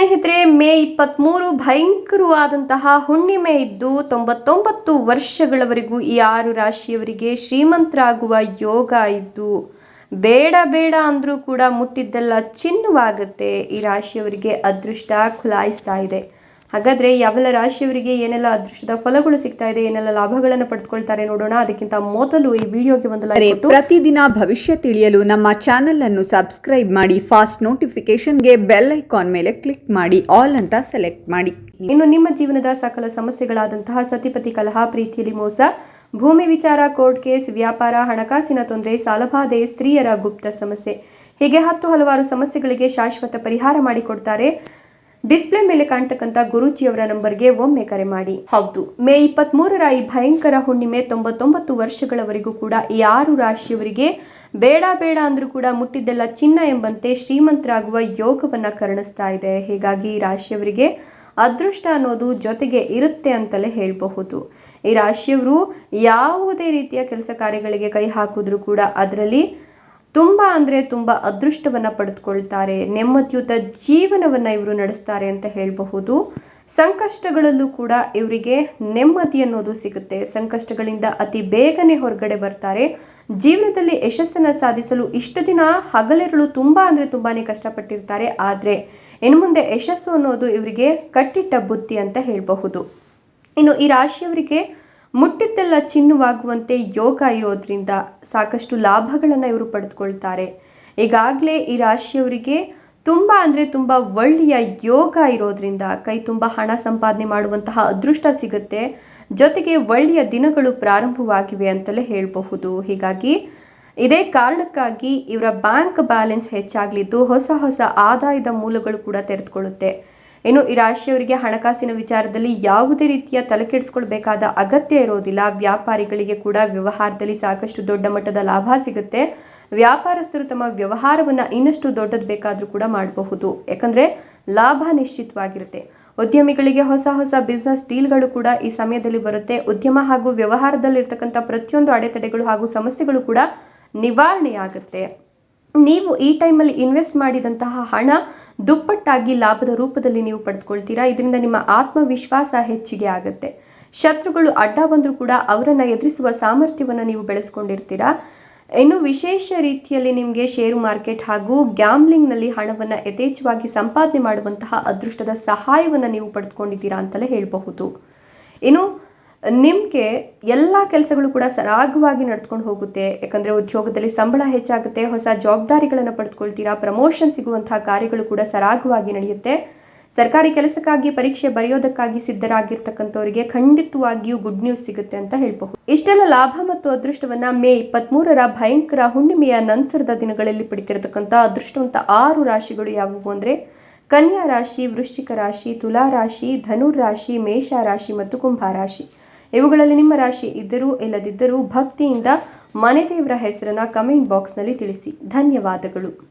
ಸ್ನೇಹಿತರೆ, ಮೇ ಇಪ್ಪತ್ತ್ಮೂರು ಭಯಂಕರವಾದಂತಹ ಹುಣ್ಣಿಮೆ ಇದ್ದು ತೊಂಬತ್ತೊಂಬತ್ತು ವರ್ಷಗಳವರೆಗೂ ಈ ಆರು ರಾಶಿಯವರಿಗೆ ಶ್ರೀಮಂತರಾಗುವ ಯೋಗ ಇದ್ದು ಬೇಡ ಬೇಡ ಅಂದರೂ ಕೂಡ ಮುಟ್ಟಿದ್ದೆಲ್ಲ ಚಿನ್ನವಾಗುತ್ತೆ. ಈ ರಾಶಿಯವರಿಗೆ ಅದೃಷ್ಟ ಖುಲಾಯಿಸ್ತಾ ಇದೆ. ಹಾಗಾದ್ರೆ ಯಾವೆಲ್ಲ ರಾಶಿಯವರಿಗೆ ಏನೆಲ್ಲ ಅದೃಷ್ಟದ ಫಲಗಳು ಸಿಗ್ತಾ ಇದೆ ಏನೆಲ್ಲ ಲಾಭಗಳನ್ನು ಪಡೆದುಕೊಳ್ತಾರೆ ನೋಡೋಣ. ಅದಕ್ಕಿಂತ ಮೊದಲು ಈ ವಿಡಿಯೋಗೆ ಒಂದು ಲೈಕ್ ಪ್ರತಿದಿನ ಭವಿಷ್ಯ ತಿಳಿಯಲು ನಮ್ಮ ಚಾನೆಲ್ ಅನ್ನು ಸಬ್ಸ್ಕ್ರೈಬ್ ಮಾಡಿ ಫಾಸ್ಟ್ ನೋಟಿಫಿಕೇಶನ್ಗೆ ಬೆಲ್ ಐಕಾನ್ ಮೇಲೆ ಕ್ಲಿಕ್ ಮಾಡಿ ಆಲ್ ಅಂತ ಸೆಲೆಕ್ಟ್ ಮಾಡಿ. ಇನ್ನು ನಿಮ್ಮ ಜೀವನದ ಸಕಲ ಸಮಸ್ಯೆಗಳಾದಂತಹ ಸತಿಪತಿ ಕಲಹ ಪ್ರೀತಿಯಲ್ಲಿ ಮೋಸ ಭೂಮಿ ವಿಚಾರ ಕೋರ್ಟ್ ಕೇಸ್ ವ್ಯಾಪಾರ ಹಣಕಾಸಿನ ತೊಂದರೆ ಸಾಲಬಾಧೆ ಸ್ತ್ರೀಯರ ಗುಪ್ತ ಸಮಸ್ಯೆ ಹೀಗೆ ಹತ್ತು ಹಲವಾರು ಸಮಸ್ಯೆಗಳಿಗೆ ಶಾಶ್ವತ ಪರಿಹಾರ ಮಾಡಿಕೊಡ್ತಾರೆ ಡಿಸ್ಪ್ಲೇ ಮೇಲೆ ಕಾಣ್ತಕ್ಕಂಥ ಗುರೂಜಿಯವರ ನಂಬರ್ಗೆ ಒಮ್ಮೆ ಕರೆ ಮಾಡಿ. ಹೌದು, ಮೇ ಇಪ್ಪತ್ತ್ ಮೂರರ ಈ ಭಯಂಕರ ಹುಣ್ಣಿಮೆ ತೊಂಬತ್ತೊಂಬತ್ತು ವರ್ಷಗಳವರೆಗೂ ಕೂಡ ಆರು ರಾಶಿಯವರಿಗೆ ಬೇಡ ಬೇಡ ಅಂದ್ರೂ ಕೂಡ ಮುಟ್ಟಿದ್ದೆಲ್ಲ ಚಿನ್ನ ಎಂಬಂತೆ ಶ್ರೀಮಂತರಾಗುವ ಯೋಗವನ್ನ ಕರುಣಿಸ್ತಾ ಇದೆ. ಹೀಗಾಗಿ ಈ ರಾಶಿಯವರಿಗೆ ಅದೃಷ್ಟ ಅನ್ನೋದು ಜೊತೆಗೆ ಇರುತ್ತೆ ಅಂತಲೇ ಹೇಳಬಹುದು. ಈ ರಾಶಿಯವರು ಯಾವುದೇ ರೀತಿಯ ಕೆಲಸ ಕಾರ್ಯಗಳಿಗೆ ಕೈ ಹಾಕಿದ್ರು ಕೂಡ ಅದರಲ್ಲಿ ತುಂಬ ಅಂದರೆ ತುಂಬ ಅದೃಷ್ಟವನ್ನು ಪಡೆದುಕೊಳ್ತಾರೆ, ನೆಮ್ಮದಿಯುತ ಜೀವನವನ್ನು ಇವರು ನಡೆಸ್ತಾರೆ ಅಂತ ಹೇಳಬಹುದು. ಸಂಕಷ್ಟಗಳಲ್ಲೂ ಕೂಡ ಇವರಿಗೆ ನೆಮ್ಮದಿ ಅನ್ನೋದು ಸಿಗುತ್ತೆ. ಸಂಕಷ್ಟಗಳಿಂದ ಅತಿ ಬೇಗನೆ ಹೊರಗಡೆ ಬರ್ತಾರೆ. ಜೀವನದಲ್ಲಿ ಯಶಸ್ಸನ್ನು ಸಾಧಿಸಲು ಇಷ್ಟು ದಿನ ಹಗಲಿರುಳು ತುಂಬ ಅಂದರೆ ತುಂಬಾ ಕಷ್ಟಪಟ್ಟಿರ್ತಾರೆ. ಆದರೆ ಇನ್ನು ಮುಂದೆ ಯಶಸ್ಸು ಅನ್ನೋದು ಇವರಿಗೆ ಕಟ್ಟಿಟ್ಟ ಬುದ್ಧಿ ಅಂತ ಹೇಳಬಹುದು. ಇನ್ನು ಈ ರಾಶಿಯವರಿಗೆ ಮುಟ್ಟಿದ್ದೆಲ್ಲ ಚಿನ್ನವಾಗುವಂತೆ ಯೋಗ ಇರೋದ್ರಿಂದ ಸಾಕಷ್ಟು ಲಾಭಗಳನ್ನು ಇವರು ಪಡೆದುಕೊಳ್ತಾರೆ. ಈಗಾಗಲೇ ಈ ರಾಶಿಯವರಿಗೆ ತುಂಬ ಅಂದರೆ ತುಂಬ ಒಳ್ಳೆಯ ಯೋಗ ಇರೋದ್ರಿಂದ ಕೈ ತುಂಬ ಹಣ ಸಂಪಾದನೆ ಮಾಡುವಂತಹ ಅದೃಷ್ಟ ಸಿಗುತ್ತೆ. ಜೊತೆಗೆ ಒಳ್ಳೆಯ ದಿನಗಳು ಪ್ರಾರಂಭವಾಗಿವೆ ಅಂತಲೇ ಹೇಳಬಹುದು. ಹೀಗಾಗಿ ಇದೇ ಕಾರಣಕ್ಕಾಗಿ ಇವರ ಬ್ಯಾಂಕ್ ಬ್ಯಾಲೆನ್ಸ್ ಹೆಚ್ಚಾಗಲಿದ್ದು ಹೊಸ ಹೊಸ ಆದಾಯದ ಮೂಲಗಳು ಕೂಡ ತೆರೆದುಕೊಳ್ಳುತ್ತೆ. ಇನ್ನು ಈ ರಾಶಿಯವರಿಗೆ ಹಣಕಾಸಿನ ವಿಚಾರದಲ್ಲಿ ಯಾವುದೇ ರೀತಿಯ ತಲೆಕೆಡಿಸ್ಕೊಳ್ಬೇಕಾದ ಅಗತ್ಯ ಇರೋದಿಲ್ಲ. ವ್ಯಾಪಾರಿಗಳಿಗೆ ಕೂಡ ವ್ಯವಹಾರದಲ್ಲಿ ಸಾಕಷ್ಟು ದೊಡ್ಡ ಮಟ್ಟದ ಲಾಭ ಸಿಗುತ್ತೆ. ವ್ಯಾಪಾರಸ್ಥರು ತಮ್ಮ ವ್ಯವಹಾರವನ್ನು ಇನ್ನಷ್ಟು ದೊಡ್ಡದು ಬೇಕಾದರೂ ಕೂಡ ಮಾಡಬಹುದು. ಯಾಕಂದ್ರೆ ಲಾಭ ನಿಶ್ಚಿತವಾಗಿರುತ್ತೆ. ಉದ್ಯಮಿಗಳಿಗೆ ಹೊಸ ಹೊಸ ಬಿಸ್ನೆಸ್ ಡೀಲ್ಗಳು ಕೂಡ ಈ ಸಮಯದಲ್ಲಿ ಬರುತ್ತೆ. ಉದ್ಯಮ ಹಾಗೂ ವ್ಯವಹಾರದಲ್ಲಿರ್ತಕ್ಕಂಥ ಪ್ರತಿಯೊಂದು ಅಡೆತಡೆಗಳು ಹಾಗೂ ಸಮಸ್ಯೆಗಳು ಕೂಡ ನಿವಾರಣೆಯಾಗುತ್ತೆ. ನೀವು ಈ ಟೈಮಲ್ಲಿ ಇನ್ವೆಸ್ಟ್ ಮಾಡಿದಂತಹ ಹಣ ದುಪ್ಪಟ್ಟಾಗಿ ಲಾಭದ ರೂಪದಲ್ಲಿ ನೀವು ಪಡೆದುಕೊಳ್ತೀರಾ? ಇದರಿಂದ ನಿಮ್ಮ ಆತ್ಮವಿಶ್ವಾಸ ಹೆಚ್ಚಿಗೆ ಆಗುತ್ತೆ. ಶತ್ರುಗಳು ಅಡ್ಡ ಬಂದರೂ ಕೂಡ ಅವರನ್ನು ಎದುರಿಸುವ ಸಾಮರ್ಥ್ಯವನ್ನು ನೀವು ಬೆಳೆಸ್ಕೊಂಡಿರ್ತೀರಾ? ಇನ್ನು ವಿಶೇಷ ರೀತಿಯಲ್ಲಿ ನಿಮಗೆ ಷೇರು ಮಾರ್ಕೆಟ್ ಹಾಗೂ ಗ್ಯಾಮ್ಲಿಂಗ್ನಲ್ಲಿ ಹಣವನ್ನು ಯಥೇಚ್ಛವಾಗಿ ಸಂಪಾದನೆ ಮಾಡುವಂತಹ ಅದೃಷ್ಟದ ಸಹಾಯವನ್ನು ನೀವು ಪಡೆದುಕೊಂಡಿದ್ದೀರಾ ಅಂತಲೇ ಹೇಳಬಹುದು. ಇನ್ನು ನಿಮಗೆ ಎಲ್ಲ ಕೆಲಸಗಳು ಕೂಡ ಸರಾಗವಾಗಿ ನಡ್ಕೊಂಡು ಹೋಗುತ್ತೆ. ಯಾಕಂದರೆ ಉದ್ಯೋಗದಲ್ಲಿ ಸಂಬಳ ಹೆಚ್ಚಾಗುತ್ತೆ, ಹೊಸ ಜವಾಬ್ದಾರಿಗಳನ್ನು ಪಡೆದುಕೊಳ್ತೀರಾ ಪ್ರಮೋಷನ್ ಸಿಗುವಂತಹ ಕಾರ್ಯಗಳು ಕೂಡ ಸರಾಗವಾಗಿ ನಡೆಯುತ್ತೆ. ಸರ್ಕಾರಿ ಕೆಲಸಕ್ಕಾಗಿ, ಪರೀಕ್ಷೆ ಬರೆಯೋದಕ್ಕಾಗಿ ಸಿದ್ಧರಾಗಿರ್ತಕ್ಕಂಥವರಿಗೆ ಖಂಡಿತವಾಗಿಯೂ ಗುಡ್ ನ್ಯೂಸ್ ಸಿಗುತ್ತೆ ಅಂತ ಹೇಳ್ಬಹುದು. ಇಷ್ಟೆಲ್ಲ ಲಾಭ ಮತ್ತು ಅದೃಷ್ಟವನ್ನ ಮೇ ಇಪ್ಪತ್ಮೂರರ ಭಯಂಕರ ಹುಣ್ಣಿಮೆಯ ನಂತರದ ದಿನಗಳಲ್ಲಿ ಪಡಿತಿರತಕ್ಕಂಥ ಅದೃಷ್ಟವಂತ ಆರು ರಾಶಿಗಳು ಯಾವುವು ಅಂದರೆ ಕನ್ಯಾ ರಾಶಿ, ವೃಶ್ಚಿಕ ರಾಶಿ, ತುಲಾ ರಾಶಿ, ಧನುರ್ ರಾಶಿ, ಮೇಷ ರಾಶಿ ಮತ್ತು ಕುಂಭ ರಾಶಿ. ಇವುಗಳಲ್ಲಿ ನಿಮ್ಮ ರಾಶಿ ಇದ್ದರೂ ಇಲ್ಲದಿದ್ದರೂ ಭಕ್ತಿಯಿಂದ ಮನೆ ದೇವರ ಹೆಸರನ್ನ ಕಮೆಂಟ್ ಬಾಕ್ಸ್ನಲ್ಲಿ ತಿಳಿಸಿ. ಧನ್ಯವಾದಗಳು.